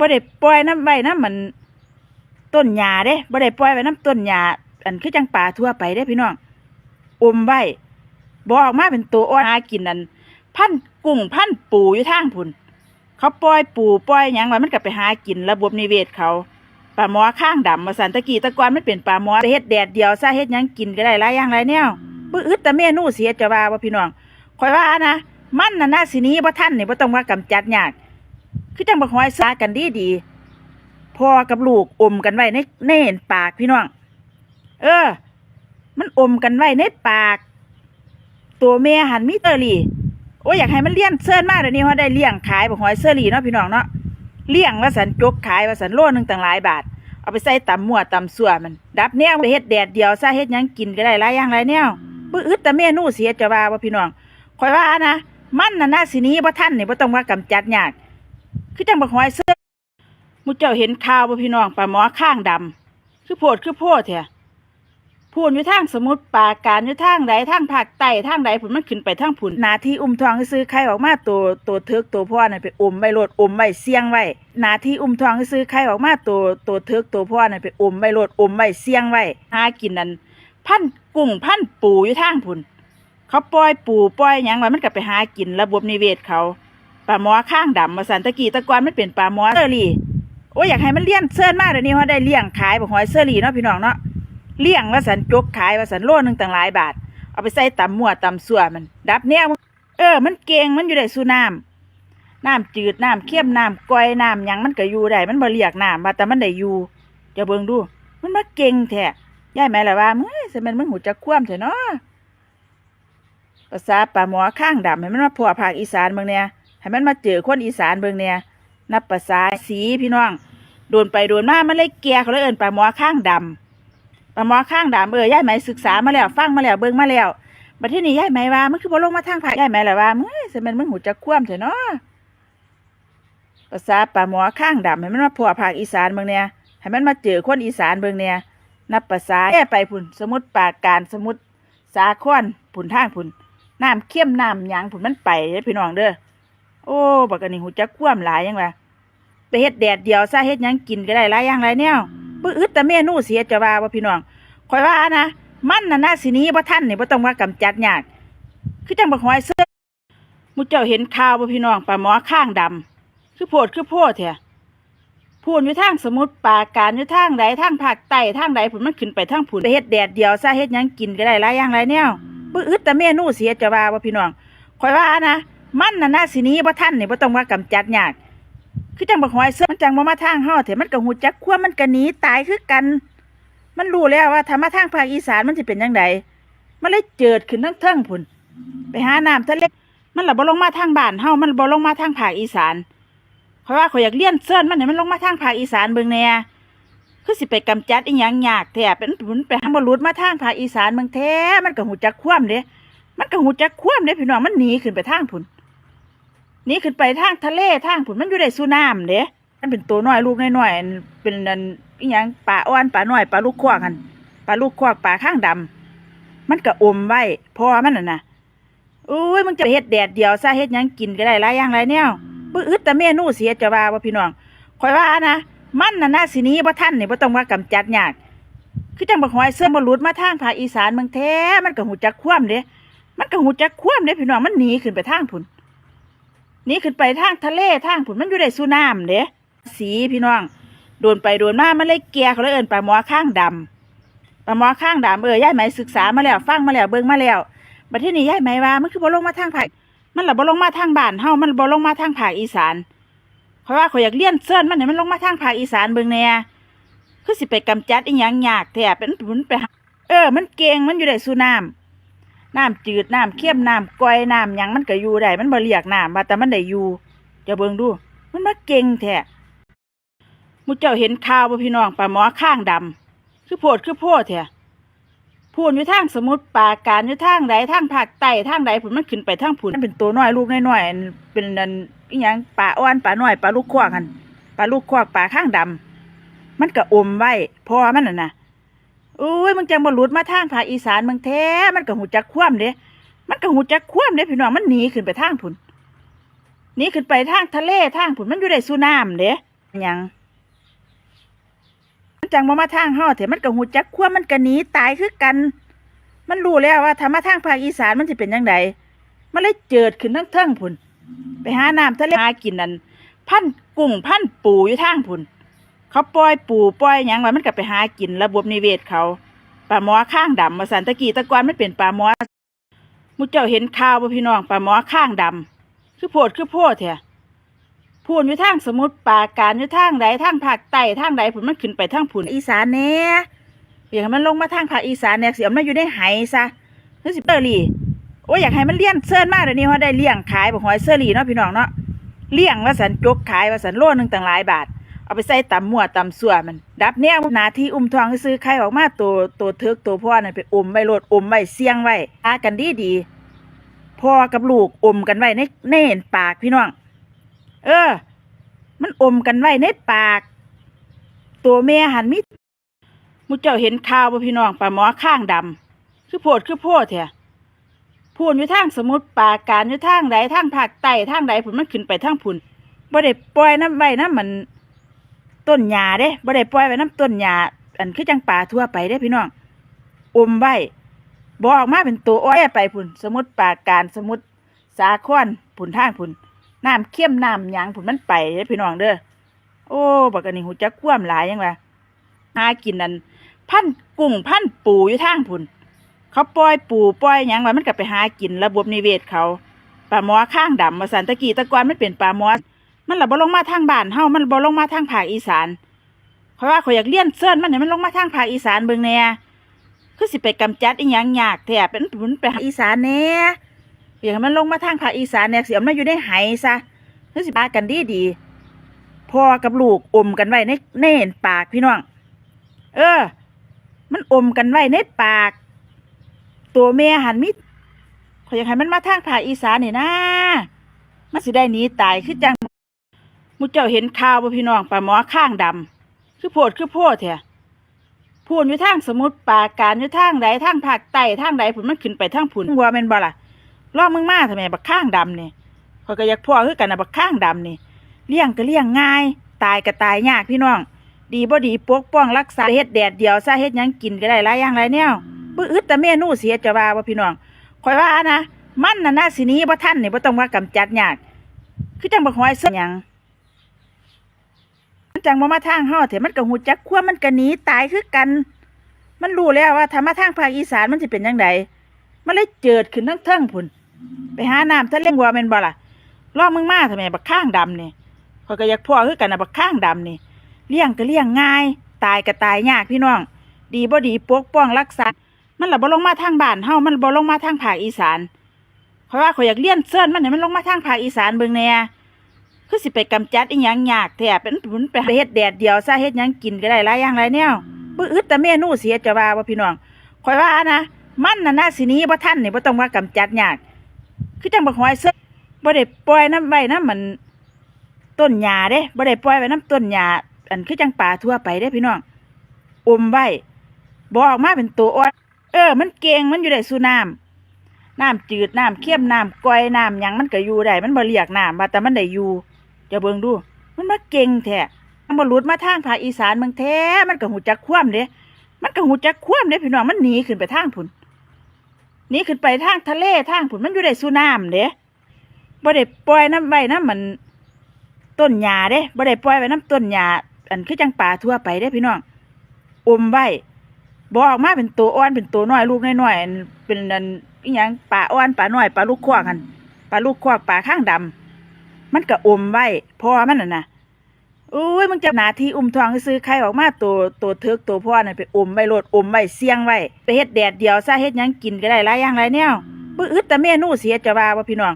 บ่ได้ปล่อยน้ำไว้น้ำมันต้นหญ้าเด้บ่ได้ปล่อยไว้น้ำต้นหญ้าอันคือจังป่าทั่วไปเด้พี่น้องอมไว้บ่ออกมาเป็นตัวอ่อนหากินนั่นพันกุ้งพันปูอยู่ทางพุ่นเขาปล่อยปูปล่อยหยังไว้มันก็ไปหากินระบบนิเวศเขาปลาหมอข้างดำมาสันตะกี้ตะกอนมันเป็นปลาหมอเฮ็ดแดดเดียวซะเฮ็ดหยังกินก็ได้หลายอย่างหลายแนวบ่อึดแต่เมนูเสียจะว่าบ่พี่น้องข่อยว่านะมันน่ะนะสินี้บ่ทันนี่บ่ต้องว่ากำจัดยาก คือจังบักหอยซากันดีดีพ่อกับลูกอมกันไว้ในในปากพี่น้อง เออ มันอมกันไว้ในปาก ตัวแม่หันมิเตอรี่โอ้ยอยากให้มันเลี้ยงเซิร์นมากเดี๋ยวนี้เขาได้เลี้ยงขายบักหอยเซอรี่เนาะพี่น้องเนาะเลี้ยงว่าสันจกขายว่าสันโลหนึ่งต่างหลายบาท เอาไปใส่ตำมั่วตำสั่วมัน ดับแนวไปเฮ็ดแดดเดียวซะเฮ็ดยังกินก็ได้หลายอย่างหลายแนวบ่อึดแต่เมนูเสียจะว่าบ่พี่น้องข่อยว่านะมันน่ะนะสินี้บ่ทันนี่บ่ต้องว่ากำจัดยาก คือจังบักหอยเสื้อมูเจ้าเห็นข่าวบ่พี่น้องปลาหมอข้างดำคือโพดคือโพดแท้พูนอยู่ทางสมุทรปราการอยู่ทางใดทางภาคใต้ทางใดผุนมันขึ้นไปทางผุนหนาที่อุ้มทองซื้อไข่ออกมาตัวตัวเทิกตัวพ่อน่ะไปอมไว้โลดอมไว้เสียงไว้หนาที่อุ้มทองซื้อไข่ออกมาตัวตัวเทิกตัวพ่อน่ะไปอมไว้โลดอมไว้เสียงไว้หากินนั่นพันกุ้งพันปูอยู่ทางผุนเขาปล่อยปูปล่อยหยังไว้มันก็ไปหากินระบบนิเวศเขา ปลาหมอข้างดำมาสันตะกี้ตะกอนมันเป็นปลาหมอเซอรี่โอ้ยอยากให้มันเลี้ยงเซิร์นมากเดี๋ยวนี้เขาได้เลี้ยงขายบักหอยเซอรี่เนาะพี่น้องเนาะเลี้ยงว่าสันจกขายว่าสันโลหนึ่งต่างหลายบาท เอาไปใส่ตำมั่วตำสั่วมัน ดับแนวเออ มันเก่งมันอยู่ได้สู้น้ำน้ำจืดน้ำเค็มน้ำก้อยน้ำยังมันก็อยู่ได้มันบ่เรียกน้ำว่าแต่มันได้อยู่จะเบิ่งดู มันมาเก่งแท้ย่ายแม่ละว่าเฮ้ยสมันมึงหูจักคว่ำแท้เนาะภาษาปลาหมอข้างดำให้มันมาพัวภาคอีสานเบิ่งเนี่ย ให้มันมาเจอคนอีสานเบิ่งเนี่ยนับภาษาสีพี่น้อง โดนไปโดนมามันเลยแก่เขาเลยเอินปลาหมอข้างดำปลาหมอข้างดำเออย่ายไหมศึกษามาแล้วฟังมาแล้วเบิ่งมาแล้วบัดทีนี้ย่ายไหมว่ามันคือบ่ลงมาทางภาคย่ายไหมล่ะว่าเฮ้ยสม่นมึงหูจักคว่ำแท้เนาะภาษาปลาหมอข้างดำให้มันมาพัวภาคอีสานเบิ่งเนี่ยให้มันมาเจอคนอีสานเบิ่งเนี่ยนับภาษาแย่ไปพุ่นสมุดปากการสมุดสาครพุ่นทางพุ่นน้ำเข้มน้ำหยังพุ่นมันไปเด้อพี่น้องเด้อ โอ้บักอันนี้หูจักคว่ำหลายยังวะไปเฮ็ดแดดเดียวซะเฮ็ดหยังกินก็ได้หลายอย่างหลายแนวบ่อึดแต่เมนูเสียจะว่าบ่พี่น้องข่อยว่านะมันน่ะนะสิหนี้บ่ทันนี่บ่ต้องว่ากำจัดยากคือจังบักหอยเสื้อหมูเจ้าเห็นข่าวบ่พี่น้องปลาหมอข้างดำคือโพดคือโพดแท้พูนอยู่ทางสมุทรปราการอยู่ทางใดทางภาคใต้ทางใดผุนมันขึ้นไปทางผุนไปเฮ็ดแดดเดียวซะเฮ็ดหยังกินก็ได้หลายอย่างหลายแนวบ่อึดแต่เมนูเสียจะว่าบ่พี่น้องข่อยว่านะ มันน่ะนะสินี้บ่ทันนี่บ่ต้องว่ากำจัดยากคือจังบักหอยเสื้อมันจังบ่มาทางเฮาแต่มันก็ฮู้จักความมันก็หนีตายคือกัน มันรู้แล้วว่าถ้ามาทางภาคอีสานมันสิเป็นจังไดมันเลยเจิดขึ้นทั้งเทิงพุ่นไปหาน้ำทะเลมันหล่ะบ่ลงมาทางบ้านเฮามันบ่ลงมาทางภาคอีสานเพราะว่าข่อยอยากเลี้ยนเซิร์นมันให้มันลงมาทางภาคอีสานเบิ่งแน่คือสิไปกำจัดอีหยังยากแท้เป็นผุนไปหาบ่หลุดมาทางภาคอีสานเมืองแท้มันก็ฮู้จักความเด้มันก็หูจักคว่ำเด้พี่น้องมันหนีขึ้นไปทางผุน นี่ขึ้นไปทางทะเลทางผุนมันอยู่ในสุน้ำเด้มันเป็นตัวน้อยลูกน้อยๆอันเป็นอันอีหยังปลาอ้อนปลาน้อยปลาลูกควักกันปลาลูกควักปลาข้างดำมันก็อมไว้พอมันน่ะนะอุ้ยมึงจะเฮ็ดแดดเดียวซะเฮ็ดหยังกินก็ได้หลายอย่างหลายแนวบ่อึดแต่เมนูเสียจะว่าว่าพี่น้องข่อยว่านะมันน่ะนะสินี้บ่ทันนี่บ่ต้องว่ากำจัดยากคือจังบักหอยเสื้อบ่หลุดมาทางภาคอีสานเมืองแท้มันก็หูจักคว่ำเด้มันก็หูจักคว่ำเด้พี่น้องมันหนีขึ้นไปทางผุน นี่ขึ้นไปทางทะเลทางผุนมันอยู่ในสุน้ำเด้สีพี่น้อง โดนไปโดนมามันเลยแก่เขาเลยเอินปลาหมอข้างดำปลาหมอข้างดำเออย่ายไหมศึกษามาแล้วฟังมาแล้วเบิ่งมาแล้วบัดทีนี้ย่ายไหมว่ามันคือบ่ลงมาทางภาคมันหล่ะบ่ลงมาทางบ้านเฮามันบ่ลงมาทางภาคอีสานเพราะว่าเข่อยากเลี้ยนเซิร์นมันให้มันลงมาทางภาคอีสานเบิ่งแน่คือสิไปกำจัดอีหยังยากแท้เป็นผุนไปเออ มันเก่งมันอยู่ได้สู้น้ำ น้ำจืดน้ำเค็มน้ำก้อยน้ำหยังมันก็อยู่ได้มันบ่เรียกน้ำว่าแต่มันได้อยู่จะเบิ่งดู มันมาเก่งแท้มูเจ้าเห็นข่าวบ่พี่น้องปลาหมอข้างดำคือโพดคือโพดแท้พูนอยู่ทางสมุทรปราการอยู่ทางใดทางภาคใต้ทางใดผุนมันขึ้นไปทางผุนมันเป็นตัวน้อยลูกน้อยๆเป็นอันอีหยังปลาอ้อนปลาน้อยปลาลูกควักกันปลาลูกควักปลาข้างดำมันก็อมไว้พอมันน่ะนะ อุ้ยมึงจังบ่หลุดมาทางภาคอีสานมืองแท้ มันก็หูจักคว่ำเด้มันก็หูจักคว่ำเด้พี่น้องมันหนีขึ้นไปทางผุนหนีขึ้นไปทางทะเลทางผุนมันอยู่ในสุน้ำเด้ยังมันจังบ่มาทางเฮาแถอะมันก็ฮู้จักความมันก็หนีตายคือกัน มันรู้แล้วว่าถ้ามาทางภาคอีสานมันสิเป็นจังไดมันเลยเจิดขึ้นทั้งเทิงพุ่นไปหาน้ำทะเลหากินนั่นพันกุ้งพันปูอยู่ทางพุ่น เขาปล่อยปูปล่อยหยังไว้มันก็ไปหากินระบบนิเวศเขาปลาหมอข้างดำมาสันตะกี้ตะกอนมันเป็นปลาหมอมูเจ้าเห็นข่าวบ่พี่น้องปลาหมอข้างดำคือโพดคือโพดแท้พูนอยู่ทางสมุทรปราการอยู่ทางใดทางภาคใต้ทางใดพุ่นมันขึ้นไปทางพุ่นอีสานแน่อยากให้มันลงมาทางภาคอีสานเนี่ยสิเอามันอยู่ในไหซะคือสิเตอรี่โอ้ยอยากให้มันเลี้ยงเซิร์นมากเดี๋ยวนี้เขาได้เลี้ยงขายบอกหอยเซอรี่เนาะพี่น้องเนาะเลี้ยงว่าสันจกขายว่าสันโลนึงต่างหลายบาท เอาไปใส่ตำมั่วตำส่วมัน ดับแนวหนาที่อุ้มทองซื้อไข่ออกมาตัวตัวเทิกตัวพ่อนั่นไปอมไว้โลดอมไว้เสียงไว้หากันดีดีพ่อกับลูกอมกันไว้ในในเห็นปากพี่น้อง เออ มันอมกันไว้ในปาก ตัวแม่หันมิมุเจ้าเห็นข่าวบ่พี่น้องปลาหมอข้างดำคือโพดคือโพดแท้พูนอยู่ทางสมุทรปราการอยู่ทางใดทางภาคใต้ทางใดผุนมันขึ้นไปทางผุนบ่ได้ปล่อยน้ำไว้น้ำมัน ต้นหญ้าเด้บ่ได้ปล่อยไว้น้ำต้นหญ้าอันคือจังป่าทั่วไปเด้พี่น้องอมไว้บ่ออกมาเป็นตัวอ้อยไปผุนสมุทรปราการสมุทรสาครผุนทางผุนน้ำเข้มน้ำหยังผุนมันไปเด้พี่น้องเด้อโอ้บักอันนี้หูจักคว่ำหลายยังวะหากินนั่นพันกุ้งพันปูอยู่ทางผุนเขาปล่อยปูปล่อยหยังไว้มันก็ไปหากินระบบนิเวศเขาปลาหมอข้างดำมาสันตะกี้ตะกอนมันเป็นปลาหมอ มันหลับบ่ลงมาทางบ้านเฮามันบ่ลงมาทางภาคอีสานเพราะว่าเขาอยากเลี้ยนเซิร์นมันเนี่ยมันลงมาทางภาคอีสานเบิ่งแน่คือสิไปกำจัดอีหยังยากแท้เป็นผลไปหาอีสานแน่อย่ากให้มันลงมาทางภาคอีสานเนี่ยเสิเอามันอยู่ในไหซะคือสิพากันดีดีพ่อกับลูกอมกันไว้ในในเห็นปากพี่น้อง เออ มันอมกันไว้ในปาก ตัวแม่หันมิดขอยอยากให้มันมาทางภาคอีสานนี่นะมันสิได้หนีตายคือจัง มูเจ้าเห็นข่าวบ่พี่น้องปลาหมอข้างดำคือโพดคือโพดแท้พูนอยู่ทางสมุทรปราการอยู่ทางใดทางภาคใต้ทางใดผุนมันขึ้นไปทางผุนหัวแม่นบ่ล่ะล่อมึงมาทำไมบักข้างดำนี่ข้อยก็อยากพ่อคือกันนะบักข้างดำนี่เลี้ยงก็เลี้ยงง่าย ตายก็ตายยากพี่น้อง ดีบ่ดีปกป้องรักษาเฮ็ดแดดเดียวซะเฮ็ดยังกินก็ได้หลายอย่างหลายแนวบื้ออึดแต่เมนูเสียจะว่าว่าพี่น้องคอยว่านะมันน่ะน่าสินี้บ่ท่านนี่บ่ต้องว่ากำจัดยาก คือจังบักหอยเสื้อหยัง มันจังบ่มาทางเฮาแถมันก็ฮู้จักความมันก็หนีตายคือกัน มันรู้แล้วว่าถ้ามาทางภาคอีสานมันสิเป็นจังไดมันเลยเจิดขึ้นทั้งเทิงพุ่นไปหาน้ำทะเลวัวแม่นบ่ล่ะรอมึงมาทำไมบักข้างดำนี่ขอยก็อยากพ่อคือกันนะบักข้างดำนี่เลี้ยงก็เลี้ยงง่าย ตายก็ตายยากพี่น้อง ดีบ่ดีปกป้องรักษา มันหลับบ่ลงมาทางบ้านเฮามันบ่ลงมาทางภาคอีสานเพราะว่าเขาอยากเลี้ยนเซิร์นมันเนี่ยมันลงมาทางภาคอีสานเบิ่งแหน่ คือสิไปกำจัดอีหยังยากแท้เป็นผลไปเฮ็ดแดดเดียวซะเฮ็ดหยังกินก็ได้หลายอย่างหลายแนวบื้ออึดแต่เมนูเสียจะว่าว่าพี่น้องคอยว่านะมันน่ะน่าสิหนี้บ่ท่านนี่บ่ต้องว่ากำจัดยากคือจังบักหอยเซิร์นบ่ได้ปล่อยน้ำไว้น้ำมันต้นหญ้าเด้บ่ได้ปล่อยไว้น้ำต้นหญ้าอันคือจังป่าทั่วไปเด้พี่น้องอมไว้บ่ออกมาเป็นตัวอ่อนเออ มันเก่งมันอยู่ได้สู้น้ำน้ำจืดน้ำเค็มน้ำก้อยน้ำหยังมันก็อยู่ได้มันบ่เรียกน้ำว่าแต่มันได้อยู่ จะเบิ่งดู มันมาเก่งแท้มันบ่หลุดมาทางภาคอีสานเมืองแท้ มันก็หูจักคว่ำเด้มันก็หูจักคว่ำเด้พี่น้อง มันหนีขึ้นไปทางพุ่นหนีขึ้นไปทางทะเลทางพุ่นมันอยู่ได้สูน้ำเด้บ่ได้ปล่อยน้ำไว้น้ำมันต้นหญ้าเด้บ่ได้ปล่อยไว้น้ำต้นหญ้าอันคือจังป่าทั่วไปเด้พี่น้อง อมไว้บอออกมาเป็นตัวอ่อนเป็นตัวน้อยลูกน้อยๆอันเป็นอันอีหยังปลาอ่อนปลาน้อยปลาลูกควักกันปลาลูกควักปลาข้างดำ มันก็อมไว้พ่อมันน่ะนะโอ้ยมึงจะหนาที่อุ้มทองซื้อไข่ออกมาตัวตัวเทิกตัวพ่อน่ะไปอมไว้โลดอมไว้เสียงไว้ไปเฮ็ดแดดเดียวซะเฮ็ดหยังกินก็ได้หลายอย่างหลายแนวบื้ออึดแต่เมนูเสียจะว่าว่าพี่น้อง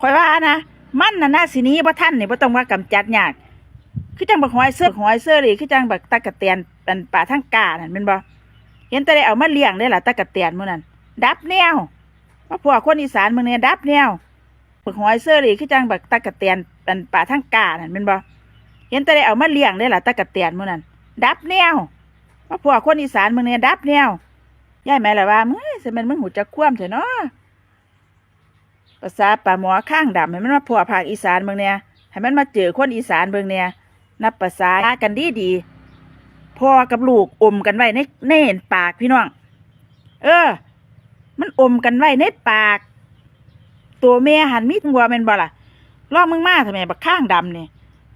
คอยว่านะมันน่ะน่าสินี้บ่ท่านนี่บ่ต้องว่ากำจัดยากคือจังบักหอยเสื้อหอยเสื้อเลยคือจังบักตะกะเตียนเป็นป่าทั้งกานั่นแม่นบ่เห็นแต่ได้เอามาเลี้ยงได้ล่ะตะกะเตียนมื้อนั้นดับแนวว่าพวกคนอีสานมืองเนี่ยดับแนว บักหอยเสื้อเลยคือจังบักตะกะเตียนเป็นป่าทั้งกานั่นแม่นบ่เห็นแต่ได้เอามาเลี้ยงได้ล่ะตะกะเตียนมื้อนั้นดับแนวว่าพวกคนอีสานเมืองเนี่ยดับแนวยายแม่ล่ะว่ามึงสิม่นมึงหูจักคว่ำใช่เนาะภาษาป่าหมอข้างดำให้มันมาพวกภาคอีสานเมืองเนี่ยให้มันมาเจอคนอีสานเบิ่งเนี่ยนับภาษากันดีดีพ่อกับลูกอมกันไว้ในในเห็นปากพี่น้อง เออ มันอมกันไว้ในปาก ตัวแม่หันมีหัวแม่นบ่ล่ะลอมึงมาทำไมบักข้างดำนี่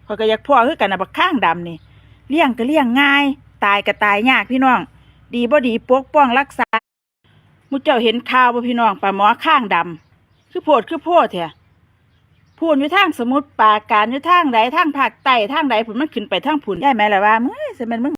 ข้อยก็อยากพ่อคือกันนะบักข้างดำนี่เลี้ยงก็เลี้ยงง่าย ตายก็ตายยากพี่น้อง ดีบ่ดีปกป้องรักษามูเจ้าเห็นข่าวบ่พี่น้องปลาหมอข้างดำคือโพดคือโพดแท้พูนอยู่ทางสมุทรปราการอยู่ทางใดทางภาคใต้ทางใดผุนมันขึ้นไปทางผุนได้ไหมล่ะว่าเมื่อสิแม่นมึง